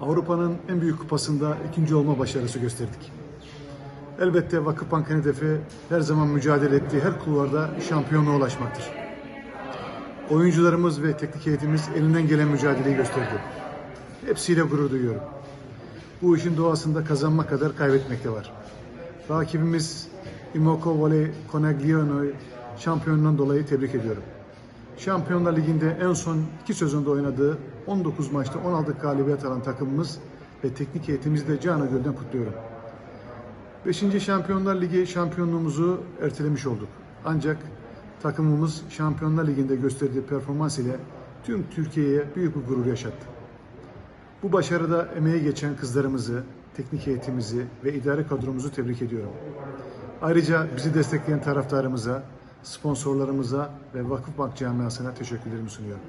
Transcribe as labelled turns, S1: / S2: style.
S1: Avrupa'nın en büyük kupasında ikinci olma başarısı gösterdik. Elbette Vakıfbank'ın hedefi her zaman mücadele ettiği her kulvarda şampiyonluğa ulaşmaktır. Oyuncularımız ve teknik heyetimiz elinden gelen mücadeleyi gösterdi. Hepsiyle gurur duyuyorum. Bu işin doğasında kazanmak kadar kaybetmek de var. Rakibimiz Imoko Volley Conegliano'yu şampiyonluğundan dolayı tebrik ediyorum. Şampiyonlar Ligi'nde en son iki sezonda oynadığı 19 maçta 16 galibiyet alan takımımız ve teknik heyetimizi de canı gölden kutluyorum. 5. Şampiyonlar Ligi şampiyonluğumuzu ertelemiş olduk. Ancak takımımız Şampiyonlar Ligi'nde gösterdiği performans ile tüm Türkiye'ye büyük bir gurur yaşattı. Bu başarıda emeği geçen kızlarımızı, teknik heyetimizi ve idare kadromuzu tebrik ediyorum. Ayrıca bizi destekleyen taraftarımıza, sponsorlarımıza ve Vakıfbank camiasına teşekkürlerimi sunuyorum.